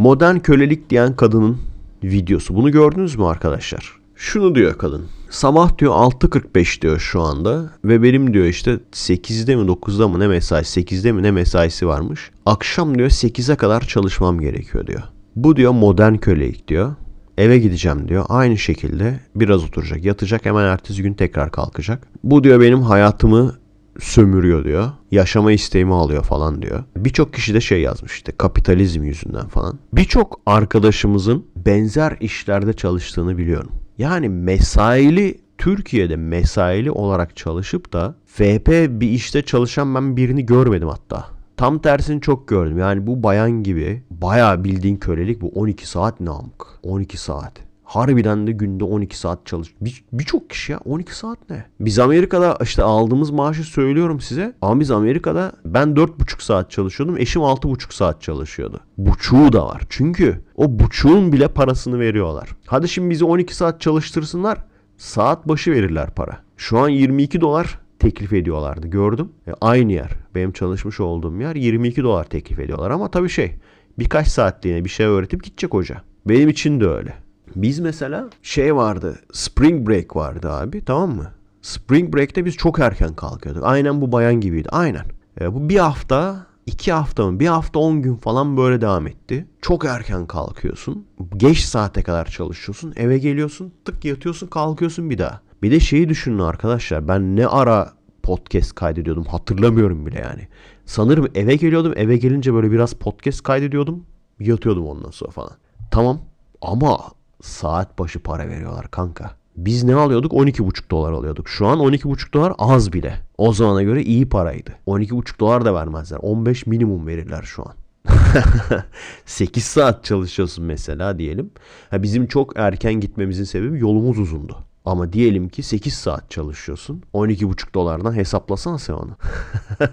Modern kölelik diyen kadının videosu. Bunu gördünüz mü arkadaşlar? Şunu diyor kadın. Sabah diyor 6.45 diyor şu anda ve benim diyor işte 8'de mi 9'da mı ne mesai 8'de mi ne mesaisi varmış. Akşam diyor 8'e kadar çalışmam gerekiyor diyor. Bu diyor modern kölelik diyor. Eve gideceğim diyor. Aynı şekilde biraz oturacak, yatacak, hemen ertesi gün tekrar kalkacak. Bu diyor benim hayatımı sömürüyor diyor. Yaşama isteğimi alıyor falan diyor. Birçok kişi de şey yazmış işte kapitalizm yüzünden falan. Birçok arkadaşımızın benzer işlerde çalıştığını biliyorum. Yani mesaili Türkiye'de mesaili olarak çalışıp da VP bir işte çalışan ben birini görmedim hatta. Tam tersini çok gördüm. Yani bu bayan gibi bayağı bildiğin kölelik bu 12 saat namık. 12 saat. Harbiden de günde 12 saat çalış. Bir- Birçok kişi ya 12 saat ne? Biz Amerika'da işte aldığımız maaşı söylüyorum size. Ama biz Amerika'da ben 4,5 saat çalışıyordum. Eşim 6,5 saat çalışıyordu. Buçuğu da var. Çünkü o buçuğun bile parasını veriyorlar. Hadi şimdi bizi 12 saat çalıştırsınlar. Saat başı verirler para. Şu an 22 dolar teklif ediyorlardı gördüm. E, aynı yer. Benim çalışmış olduğum yer 22 dolar teklif ediyorlar ama tabii şey birkaç saatliğine bir şey öğretip gidecek hoca. Benim için de öyle. Biz mesela şey vardı spring break vardı abi tamam mı? Spring break'te biz çok erken kalkıyorduk. Aynen bu bayan gibiydi aynen. E, bu bir hafta iki hafta mı bir hafta on gün falan böyle devam etti. Çok erken kalkıyorsun. Geç saate kadar çalışıyorsun. Eve geliyorsun tık yatıyorsun kalkıyorsun bir daha. Bir de şeyi düşünün arkadaşlar ben ne ara podcast kaydediyordum hatırlamıyorum bile yani. Sanırım eve geliyordum eve gelince böyle biraz podcast kaydediyordum yatıyordum ondan sonra falan. Tamam ama saat başı para veriyorlar kanka. Biz ne alıyorduk? 12,5 dolar alıyorduk. Şu an 12,5 dolar az bile. O zamana göre iyi paraydı. 12,5 dolar da vermezler. 15 minimum verirler şu an. 8 saat çalışıyorsun mesela diyelim. Ha bizim çok erken gitmemizin sebebi yolumuz uzundu. Ama diyelim ki 8 saat çalışıyorsun. 12,5 dolardan hesaplasana sen onu.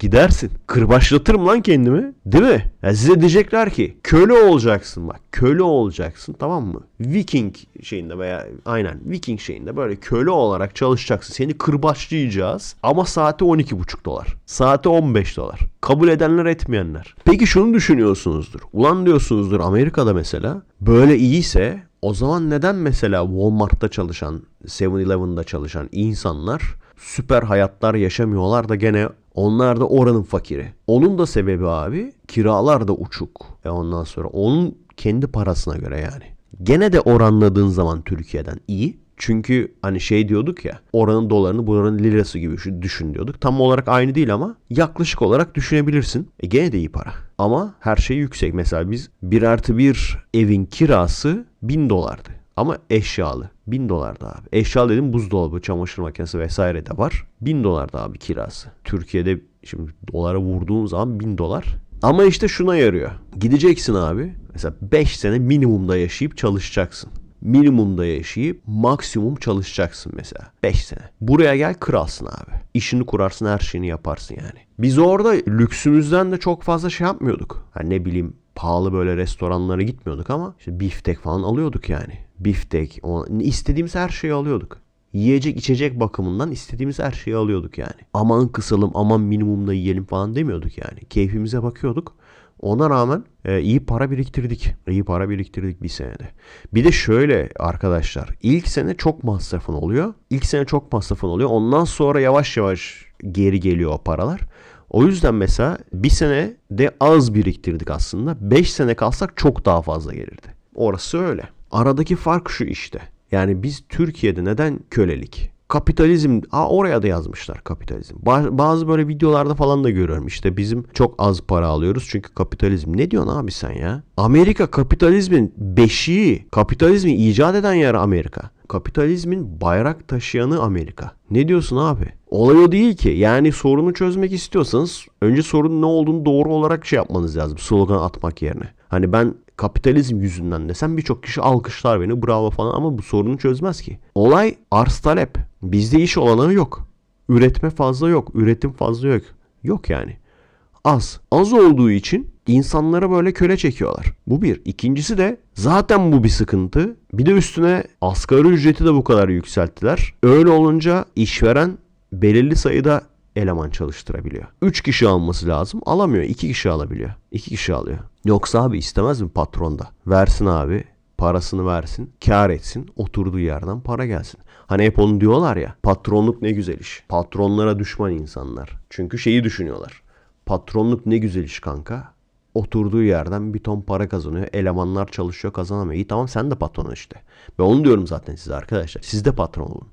Gidersin. Kırbaçlatırım lan kendimi. Değil mi? Ya size diyecekler ki köle olacaksın bak. Köle olacaksın tamam mı? Viking şeyinde veya aynen Viking şeyinde böyle köle olarak çalışacaksın. Seni kırbaçlayacağız ama saati 12,5 dolar. Saati 15 dolar. Kabul edenler etmeyenler. Peki şunu düşünüyorsunuzdur. Ulan diyorsunuzdur Amerika'da mesela böyle iyiyse o zaman neden mesela Walmart'ta çalışan, 7-Eleven'da çalışan insanlar süper hayatlar yaşamıyorlar da gene onlar da oranın fakiri. Onun da sebebi abi kiralar da uçuk. E ondan sonra onun kendi parasına göre yani. Gene de oranladığın zaman Türkiye'den iyi. Çünkü hani şey diyorduk ya oranın dolarını buranın lirası gibi düşün diyorduk. Tam olarak aynı değil ama yaklaşık olarak düşünebilirsin. E gene de iyi para. Ama her şey yüksek. Mesela biz 1 artı 1 evin kirası 1000 dolardı. Ama eşyalı. 1000 dolardı abi. Eşyalı dedim buzdolabı, çamaşır makinesi vesaire de var. 1000 dolardı abi kirası. Türkiye'de şimdi dolara vurduğun zaman 1000 dolar. Ama işte şuna yarıyor. Gideceksin abi. Mesela 5 sene minimumda yaşayıp çalışacaksın. Minimumda yaşayıp maksimum çalışacaksın mesela. 5 sene. Buraya gel kralsın abi. İşini kurarsın her şeyini yaparsın yani. Biz orada lüksümüzden de çok fazla şey yapmıyorduk. Hani ne bileyim pahalı böyle restoranlara gitmiyorduk ama işte biftek falan alıyorduk yani. Biftek, istediğimiz her şeyi alıyorduk. Yiyecek içecek bakımından istediğimiz her şeyi alıyorduk yani. Aman kısalım aman minimumda yiyelim falan demiyorduk yani. Keyfimize bakıyorduk. Ona rağmen e, iyi para biriktirdik. İyi para biriktirdik bir senede. Bir de şöyle arkadaşlar. ilk sene çok masrafın oluyor. İlk sene çok masrafın oluyor. Ondan sonra yavaş yavaş geri geliyor o paralar. O yüzden mesela bir sene de az biriktirdik aslında. 5 sene kalsak çok daha fazla gelirdi. Orası öyle. Aradaki fark şu işte. Yani biz Türkiye'de neden kölelik? Kapitalizm, aa oraya da yazmışlar kapitalizm. Ba- bazı böyle videolarda falan da görüyorum işte bizim çok az para alıyoruz çünkü kapitalizm. Ne diyorsun abi sen ya? Amerika kapitalizmin beşiği, kapitalizmi icat eden yer Amerika. Kapitalizmin bayrak taşıyanı Amerika. Ne diyorsun abi? Olay o değil ki. Yani sorunu çözmek istiyorsanız önce sorunun ne olduğunu doğru olarak şey yapmanız lazım. Slogan atmak yerine. Hani ben kapitalizm yüzünden desem birçok kişi alkışlar beni bravo falan ama bu sorunu çözmez ki. Olay arz talep. Bizde iş olanağı yok. Üretme fazla yok. Üretim fazla yok. Yok yani. Az. Az olduğu için insanlara böyle köle çekiyorlar. Bu bir. İkincisi de zaten bu bir sıkıntı. Bir de üstüne asgari ücreti de bu kadar yükselttiler. Öyle olunca işveren belirli sayıda eleman çalıştırabiliyor. 3 kişi alması lazım. Alamıyor. 2 kişi alabiliyor. 2 kişi alıyor. Yoksa abi istemez mi patron da? Versin abi parasını versin, kar etsin, oturduğu yerden para gelsin. Hani hep onu diyorlar ya, patronluk ne güzel iş. Patronlara düşman insanlar. Çünkü şeyi düşünüyorlar. Patronluk ne güzel iş kanka. Oturduğu yerden bir ton para kazanıyor. Elemanlar çalışıyor kazanamıyor. İyi tamam sen de patron işte. Ben onu diyorum zaten size arkadaşlar. Siz de patron olun.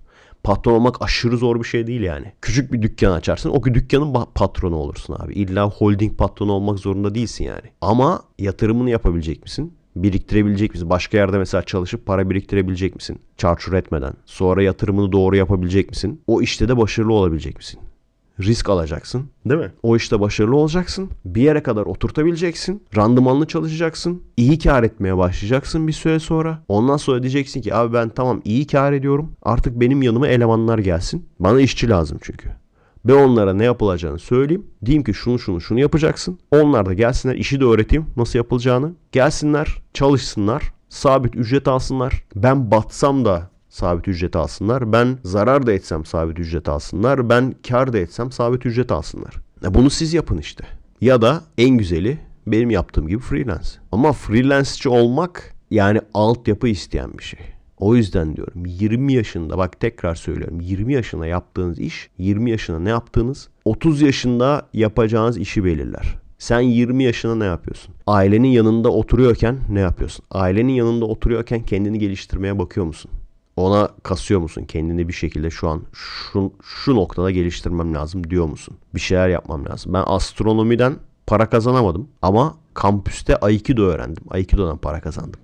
Patron olmak aşırı zor bir şey değil yani. Küçük bir dükkan açarsın. O dükkanın patronu olursun abi. İlla holding patronu olmak zorunda değilsin yani. Ama yatırımını yapabilecek misin? biriktirebilecek misin? Başka yerde mesela çalışıp para biriktirebilecek misin? Çarçur etmeden. Sonra yatırımını doğru yapabilecek misin? O işte de başarılı olabilecek misin? Risk alacaksın. Değil mi? O işte başarılı olacaksın. Bir yere kadar oturtabileceksin. Randımanlı çalışacaksın. İyi kar etmeye başlayacaksın bir süre sonra. Ondan sonra diyeceksin ki abi ben tamam iyi kar ediyorum. Artık benim yanıma elemanlar gelsin. Bana işçi lazım çünkü. Ben onlara ne yapılacağını söyleyeyim. Diyeyim ki şunu şunu şunu yapacaksın. Onlar da gelsinler işi de öğreteyim nasıl yapılacağını. Gelsinler çalışsınlar. Sabit ücret alsınlar. Ben batsam da sabit ücret alsınlar. Ben zarar da etsem sabit ücret alsınlar. Ben kar da etsem sabit ücret alsınlar. E bunu siz yapın işte. Ya da en güzeli benim yaptığım gibi freelance. Ama freelanceçi olmak yani altyapı isteyen bir şey. O yüzden diyorum 20 yaşında bak tekrar söylüyorum 20 yaşında yaptığınız iş 20 yaşında ne yaptığınız 30 yaşında yapacağınız işi belirler. Sen 20 yaşında ne yapıyorsun? Ailenin yanında oturuyorken ne yapıyorsun? Ailenin yanında oturuyorken kendini geliştirmeye bakıyor musun? Ona kasıyor musun? Kendini bir şekilde şu an şu, şu noktada geliştirmem lazım diyor musun? Bir şeyler yapmam lazım. Ben astronomiden para kazanamadım ama kampüste Aikido öğrendim. Aikido'dan para kazandım.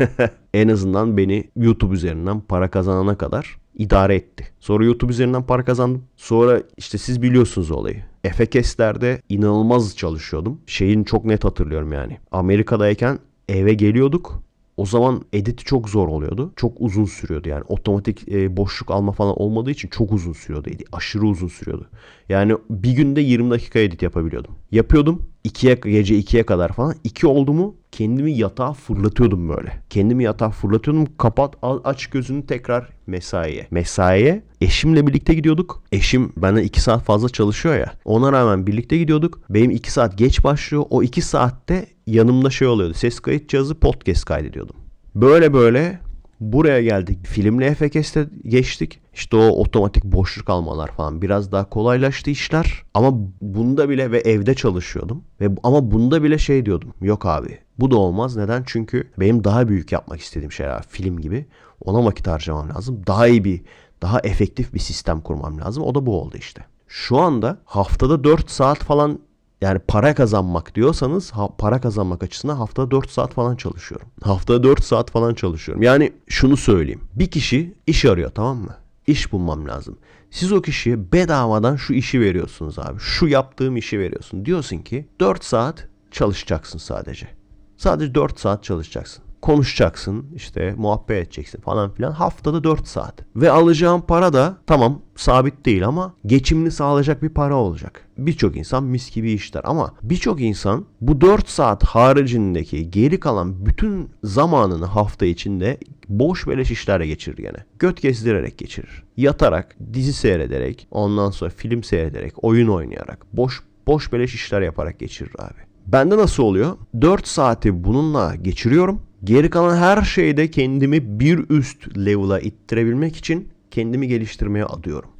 en azından beni YouTube üzerinden para kazanana kadar idare etti. Sonra YouTube üzerinden para kazandım. Sonra işte siz biliyorsunuz olayı. Efekes'lerde inanılmaz çalışıyordum. Şeyin çok net hatırlıyorum yani. Amerika'dayken eve geliyorduk. O zaman editi çok zor oluyordu. Çok uzun sürüyordu yani. Otomatik e, boşluk alma falan olmadığı için çok uzun sürüyordu. Aşırı uzun sürüyordu. Yani bir günde 20 dakika edit yapabiliyordum. Yapıyordum. 2'ye gece 2'ye kadar falan. 2 oldu mu kendimi yatağa fırlatıyordum böyle. Kendimi yatağa fırlatıyordum. Kapat aç gözünü tekrar mesaiye. Mesaiye eşimle birlikte gidiyorduk. Eşim benden 2 saat fazla çalışıyor ya. Ona rağmen birlikte gidiyorduk. Benim 2 saat geç başlıyor. O 2 saatte yanımda şey oluyordu. Ses kayıt cihazı podcast kaydediyordum. Böyle böyle Buraya geldik. Filmle FKS'te geçtik. İşte o otomatik boşluk almalar falan biraz daha kolaylaştı işler. Ama bunda bile ve evde çalışıyordum. Ve ama bunda bile şey diyordum. Yok abi bu da olmaz. Neden? Çünkü benim daha büyük yapmak istediğim şeyler film gibi. Ona vakit harcamam lazım. Daha iyi bir, daha efektif bir sistem kurmam lazım. O da bu oldu işte. Şu anda haftada 4 saat falan yani para kazanmak diyorsanız ha, para kazanmak açısından haftada 4 saat falan çalışıyorum. Haftada 4 saat falan çalışıyorum. Yani şunu söyleyeyim. Bir kişi iş arıyor tamam mı? İş bulmam lazım. Siz o kişiye bedavadan şu işi veriyorsunuz abi. Şu yaptığım işi veriyorsun. Diyorsun ki 4 saat çalışacaksın sadece. Sadece 4 saat çalışacaksın konuşacaksın işte muhabbet edeceksin falan filan haftada 4 saat. Ve alacağın para da tamam sabit değil ama geçimini sağlayacak bir para olacak. Birçok insan mis gibi işler ama birçok insan bu 4 saat haricindeki geri kalan bütün zamanını hafta içinde boş beleş işlerle geçirir gene. Göt gezdirerek geçirir. Yatarak, dizi seyrederek, ondan sonra film seyrederek, oyun oynayarak, boş boş beleş işler yaparak geçirir abi. Bende nasıl oluyor? 4 saati bununla geçiriyorum. Geri kalan her şeyde kendimi bir üst level'a ittirebilmek için kendimi geliştirmeye adıyorum.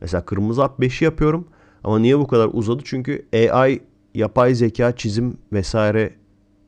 Mesela kırmızı hap 5'i yapıyorum ama niye bu kadar uzadı? Çünkü AI, yapay zeka, çizim vesaire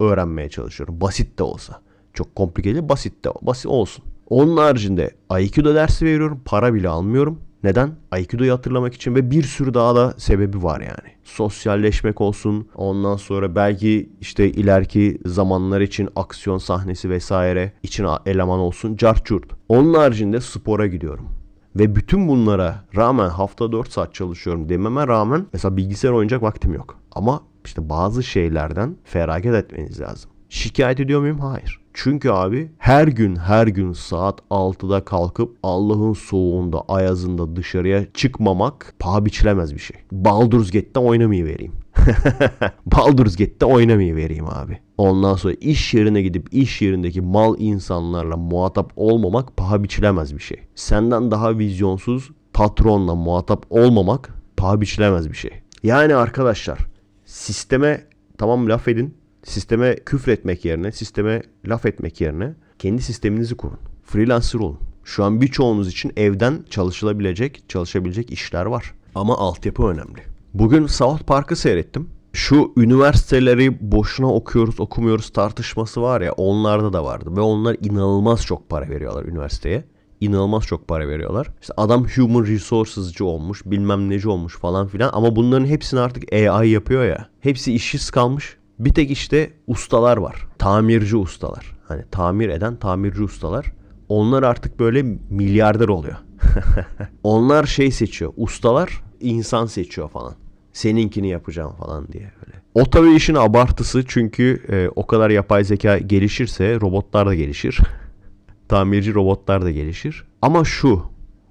öğrenmeye çalışıyorum. Basit de olsa. Çok komplike basit de basit olsun. Onun haricinde Aikido dersi veriyorum. Para bile almıyorum. Neden? Aikido'yu hatırlamak için ve bir sürü daha da sebebi var yani. Sosyalleşmek olsun. Ondan sonra belki işte ileriki zamanlar için aksiyon sahnesi vesaire için eleman olsun. Carçurt. Onun haricinde spora gidiyorum. Ve bütün bunlara rağmen hafta 4 saat çalışıyorum dememe rağmen mesela bilgisayar oynayacak vaktim yok. Ama işte bazı şeylerden feragat etmeniz lazım. Şikayet ediyor muyum? Hayır. Çünkü abi her gün her gün saat 6'da kalkıp Allah'ın soğuğunda ayazında dışarıya çıkmamak paha biçilemez bir şey. Baldur's Gate'de oynamayı vereyim. Baldur's Gate'de oynamayı vereyim abi. Ondan sonra iş yerine gidip iş yerindeki mal insanlarla muhatap olmamak paha biçilemez bir şey. Senden daha vizyonsuz patronla muhatap olmamak paha biçilemez bir şey. Yani arkadaşlar sisteme tamam laf edin. Sisteme küfretmek yerine, sisteme laf etmek yerine kendi sisteminizi kurun. Freelancer olun. Şu an birçoğunuz için evden çalışılabilecek, çalışabilecek işler var. Ama altyapı önemli. Bugün South Park'ı seyrettim. Şu üniversiteleri boşuna okuyoruz, okumuyoruz tartışması var ya onlarda da vardı. Ve onlar inanılmaz çok para veriyorlar üniversiteye. İnanılmaz çok para veriyorlar. İşte adam human resources'cı olmuş, bilmem neci olmuş falan filan. Ama bunların hepsini artık AI yapıyor ya. Hepsi işsiz kalmış. Bir tek işte ustalar var. Tamirci ustalar. Hani tamir eden tamirci ustalar. Onlar artık böyle milyarder oluyor. Onlar şey seçiyor. Ustalar insan seçiyor falan. Seninkini yapacağım falan diye öyle. O tabii işin abartısı çünkü e, o kadar yapay zeka gelişirse robotlar da gelişir. Tamirci robotlar da gelişir. Ama şu,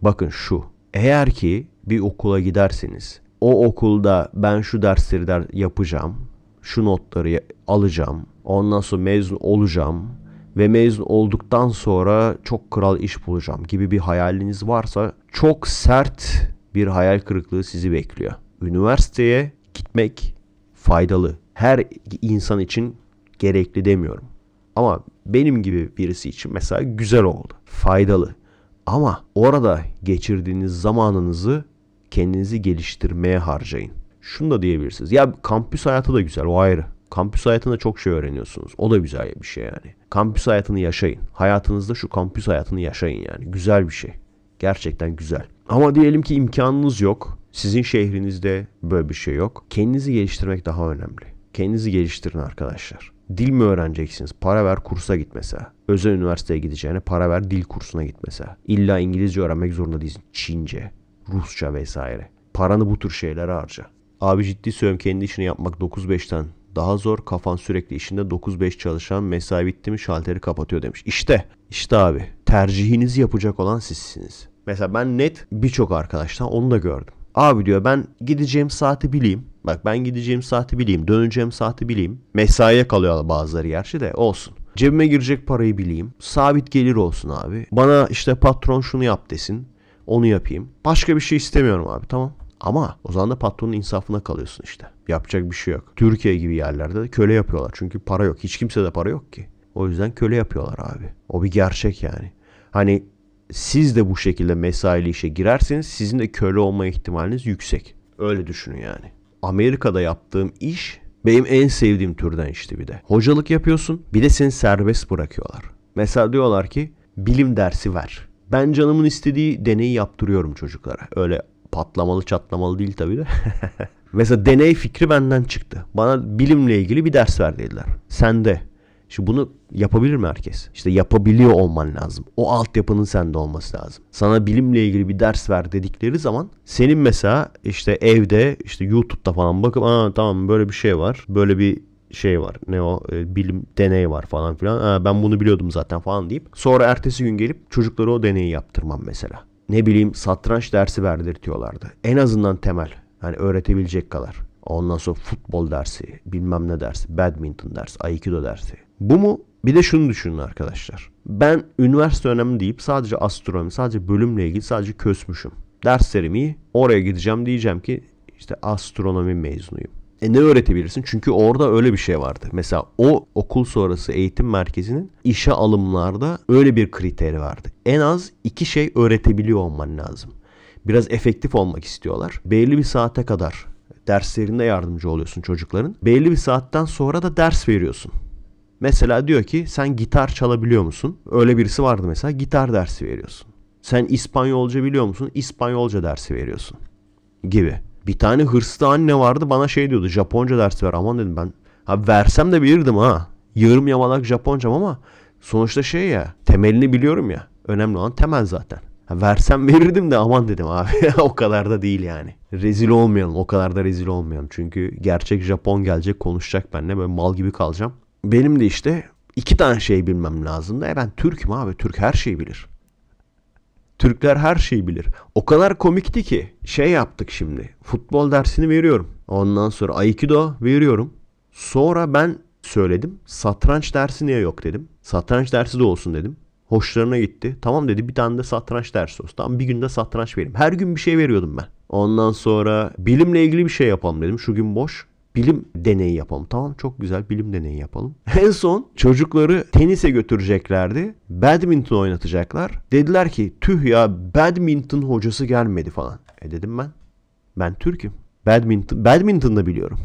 bakın şu. Eğer ki bir okula giderseniz o okulda ben şu dersleri der yapacağım. Şu notları alacağım. Ondan sonra mezun olacağım ve mezun olduktan sonra çok kral iş bulacağım gibi bir hayaliniz varsa çok sert bir hayal kırıklığı sizi bekliyor. Üniversiteye gitmek faydalı. Her insan için gerekli demiyorum. Ama benim gibi birisi için mesela güzel oldu. Faydalı. Ama orada geçirdiğiniz zamanınızı kendinizi geliştirmeye harcayın. Şunu da diyebilirsiniz. Ya kampüs hayatı da güzel o ayrı. Kampüs hayatında çok şey öğreniyorsunuz. O da güzel bir şey yani. Kampüs hayatını yaşayın. Hayatınızda şu kampüs hayatını yaşayın yani. Güzel bir şey. Gerçekten güzel. Ama diyelim ki imkanınız yok. Sizin şehrinizde böyle bir şey yok. Kendinizi geliştirmek daha önemli. Kendinizi geliştirin arkadaşlar. Dil mi öğreneceksiniz? Para ver kursa git mesela. Özel üniversiteye gideceğine para ver dil kursuna git mesela. İlla İngilizce öğrenmek zorunda değilsin. Çince, Rusça vesaire. Paranı bu tür şeylere harca. Abi ciddi söylüyorum kendi işini yapmak 9-5'ten daha zor. Kafan sürekli işinde 9-5 çalışan mesai bitti mi şalteri kapatıyor demiş. İşte, işte abi tercihinizi yapacak olan sizsiniz. Mesela ben net birçok arkadaştan onu da gördüm. Abi diyor ben gideceğim saati bileyim. Bak ben gideceğim saati bileyim. Döneceğim saati bileyim. Mesaiye kalıyor bazıları gerçi de olsun. Cebime girecek parayı bileyim. Sabit gelir olsun abi. Bana işte patron şunu yap desin. Onu yapayım. Başka bir şey istemiyorum abi tamam. Ama o zaman da patronun insafına kalıyorsun işte. Yapacak bir şey yok. Türkiye gibi yerlerde de köle yapıyorlar. Çünkü para yok. Hiç kimse de para yok ki. O yüzden köle yapıyorlar abi. O bir gerçek yani. Hani siz de bu şekilde mesaili işe girerseniz sizin de köle olma ihtimaliniz yüksek. Öyle düşünün yani. Amerika'da yaptığım iş benim en sevdiğim türden işte bir de. Hocalık yapıyorsun bir de seni serbest bırakıyorlar. Mesela diyorlar ki bilim dersi ver. Ben canımın istediği deneyi yaptırıyorum çocuklara. Öyle patlamalı çatlamalı değil tabii de. Mesela deney fikri benden çıktı. Bana bilimle ilgili bir ders ver dediler. Sende. Şimdi bunu yapabilir mi herkes? İşte yapabiliyor olman lazım. O altyapının sende olması lazım. Sana bilimle ilgili bir ders ver dedikleri zaman senin mesela işte evde işte YouTube'da falan bakıp aa tamam böyle bir şey var. Böyle bir şey var. Ne o? E, bilim deney var falan filan. Ha, ben bunu biliyordum zaten falan deyip sonra ertesi gün gelip çocuklara o deneyi yaptırmam mesela. Ne bileyim satranç dersi verdirtiyorlardı. En azından temel. Hani öğretebilecek kadar. Ondan sonra futbol dersi, bilmem ne dersi, badminton dersi, aikido dersi. Bu mu? Bir de şunu düşünün arkadaşlar. Ben üniversite önemli deyip sadece astronomi, sadece bölümle ilgili sadece kösmüşüm. Derslerim iyi. Oraya gideceğim diyeceğim ki işte astronomi mezunuyum. E ne öğretebilirsin? Çünkü orada öyle bir şey vardı. Mesela o okul sonrası eğitim merkezinin işe alımlarda öyle bir kriteri vardı. En az iki şey öğretebiliyor olman lazım. Biraz efektif olmak istiyorlar. Belli bir saate kadar derslerinde yardımcı oluyorsun çocukların. Belli bir saatten sonra da ders veriyorsun. Mesela diyor ki sen gitar çalabiliyor musun? Öyle birisi vardı mesela gitar dersi veriyorsun. Sen İspanyolca biliyor musun? İspanyolca dersi veriyorsun. Gibi. Bir tane hırslı anne vardı bana şey diyordu Japonca dersi ver. Aman dedim ben ha versem de bilirdim ha. Yarım yamalak Japoncam ama sonuçta şey ya temelini biliyorum ya. Önemli olan temel zaten. Ha, versem verirdim de aman dedim abi. o kadar da değil yani. Rezil olmayalım. O kadar da rezil olmayalım. Çünkü gerçek Japon gelecek konuşacak benimle böyle mal gibi kalacağım. Benim de işte iki tane şey bilmem lazım da. E ben Türk'üm abi. Türk her şeyi bilir. Türkler her şeyi bilir. O kadar komikti ki şey yaptık şimdi. Futbol dersini veriyorum. Ondan sonra Aikido veriyorum. Sonra ben söyledim. Satranç dersi niye yok dedim. Satranç dersi de olsun dedim. Hoşlarına gitti. Tamam dedi bir tane de satranç dersi olsun. Tamam bir günde satranç vereyim. Her gün bir şey veriyordum ben. Ondan sonra bilimle ilgili bir şey yapalım dedim. Şu gün boş. Bilim deneyi yapalım. Tamam çok güzel bilim deneyi yapalım. En son çocukları tenise götüreceklerdi. Badminton oynatacaklar. Dediler ki tüh ya badminton hocası gelmedi falan. E dedim ben. Ben Türk'üm. Badminton, badminton da biliyorum.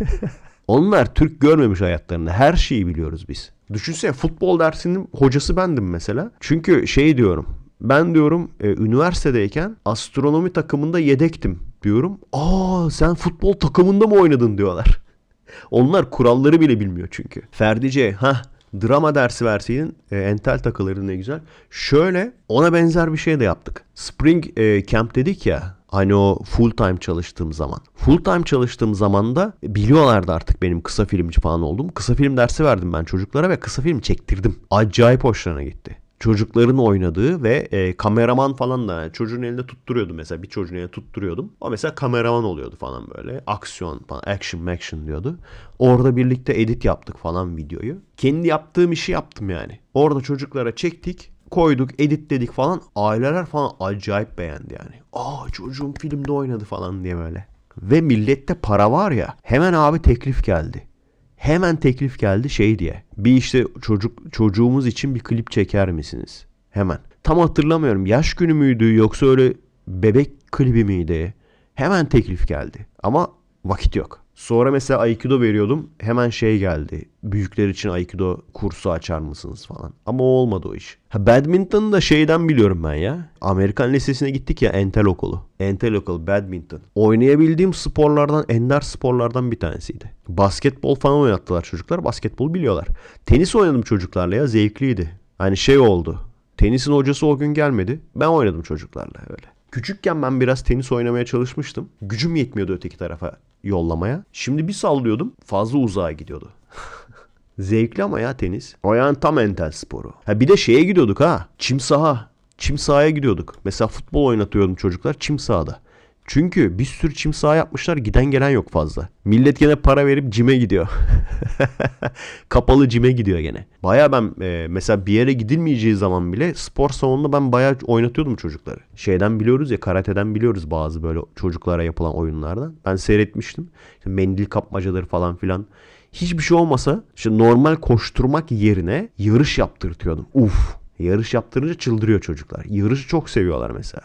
Onlar Türk görmemiş hayatlarında. Her şeyi biliyoruz biz. Düşünsene futbol dersinin hocası bendim mesela. Çünkü şey diyorum. Ben diyorum e, üniversitedeyken astronomi takımında yedektim diyorum. Aa sen futbol takımında mı oynadın diyorlar. Onlar kuralları bile bilmiyor çünkü. Ferdice ha drama dersi verseydin e, entel takılırdı ne güzel. Şöyle ona benzer bir şey de yaptık. Spring e, Camp dedik ya hani o full time çalıştığım zaman. Full time çalıştığım zaman da biliyorlardı artık benim kısa filmci falan olduğumu. Kısa film dersi verdim ben çocuklara ve kısa film çektirdim. Acayip hoşlarına gitti çocukların oynadığı ve e, kameraman falan da yani çocuğun elinde tutturuyordu mesela bir çocuğun elinde tutturuyordum. O mesela kameraman oluyordu falan böyle. Aksiyon falan action action diyordu. Orada birlikte edit yaptık falan videoyu. Kendi yaptığım işi yaptım yani. Orada çocuklara çektik koyduk editledik falan aileler falan acayip beğendi yani. Aa çocuğum filmde oynadı falan diye böyle. Ve millette para var ya hemen abi teklif geldi. Hemen teklif geldi şey diye. Bir işte çocuk çocuğumuz için bir klip çeker misiniz? Hemen. Tam hatırlamıyorum. Yaş günü müydü yoksa öyle bebek klibi miydi? Hemen teklif geldi. Ama vakit yok. Sonra mesela Aikido veriyordum. Hemen şey geldi. Büyükler için Aikido kursu açar mısınız falan. Ama o olmadı o iş. Ha, badminton'u da şeyden biliyorum ben ya. Amerikan lisesine gittik ya entel okulu. Entel okulu badminton. Oynayabildiğim sporlardan ender sporlardan bir tanesiydi. Basketbol falan oynattılar çocuklar. Basketbol biliyorlar. Tenis oynadım çocuklarla ya zevkliydi. Hani şey oldu. Tenisin hocası o gün gelmedi. Ben oynadım çocuklarla öyle. Küçükken ben biraz tenis oynamaya çalışmıştım. Gücüm yetmiyordu öteki tarafa yollamaya. Şimdi bir sallıyordum fazla uzağa gidiyordu. Zevkli ama ya tenis. Yani tam entel sporu. Ha bir de şeye gidiyorduk ha. Çim saha. Çim sahaya gidiyorduk. Mesela futbol oynatıyordum çocuklar çim sahada. Çünkü bir sürü çim saha yapmışlar giden gelen yok fazla. Millet gene para verip cime gidiyor. Kapalı cime gidiyor gene. Baya ben e, mesela bir yere gidilmeyeceği zaman bile spor salonunda ben baya oynatıyordum çocukları. Şeyden biliyoruz ya karateden biliyoruz bazı böyle çocuklara yapılan oyunlardan. Ben seyretmiştim. İşte mendil kapmacaları falan filan. Hiçbir şey olmasa işte normal koşturmak yerine yarış yaptırtıyordum. Uf yarış yaptırınca çıldırıyor çocuklar. Yarışı çok seviyorlar mesela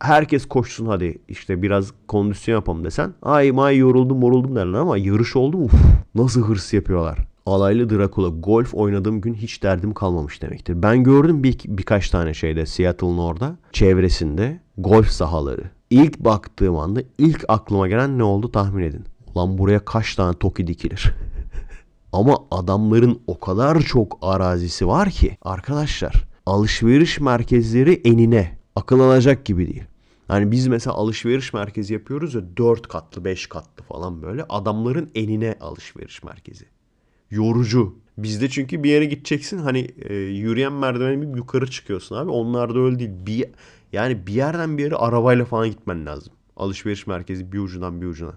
herkes koşsun hadi işte biraz kondisyon yapalım desen ay may yoruldum moruldum derler ama yarış oldu mu uf, nasıl hırs yapıyorlar. Alaylı Dracula golf oynadığım gün hiç derdim kalmamış demektir. Ben gördüm bir, birkaç tane şeyde Seattle'ın orada çevresinde golf sahaları. İlk baktığım anda ilk aklıma gelen ne oldu tahmin edin. Ulan buraya kaç tane toki dikilir. Ama adamların o kadar çok arazisi var ki arkadaşlar alışveriş merkezleri enine akıl alacak gibi değil. Hani biz mesela alışveriş merkezi yapıyoruz ya 4 katlı 5 katlı falan böyle adamların enine alışveriş merkezi. Yorucu. Bizde çünkü bir yere gideceksin hani e, yürüyen merdiveni yukarı çıkıyorsun abi. Onlarda öyle değil. Bir, yani bir yerden bir yere arabayla falan gitmen lazım. Alışveriş merkezi bir ucundan bir ucuna.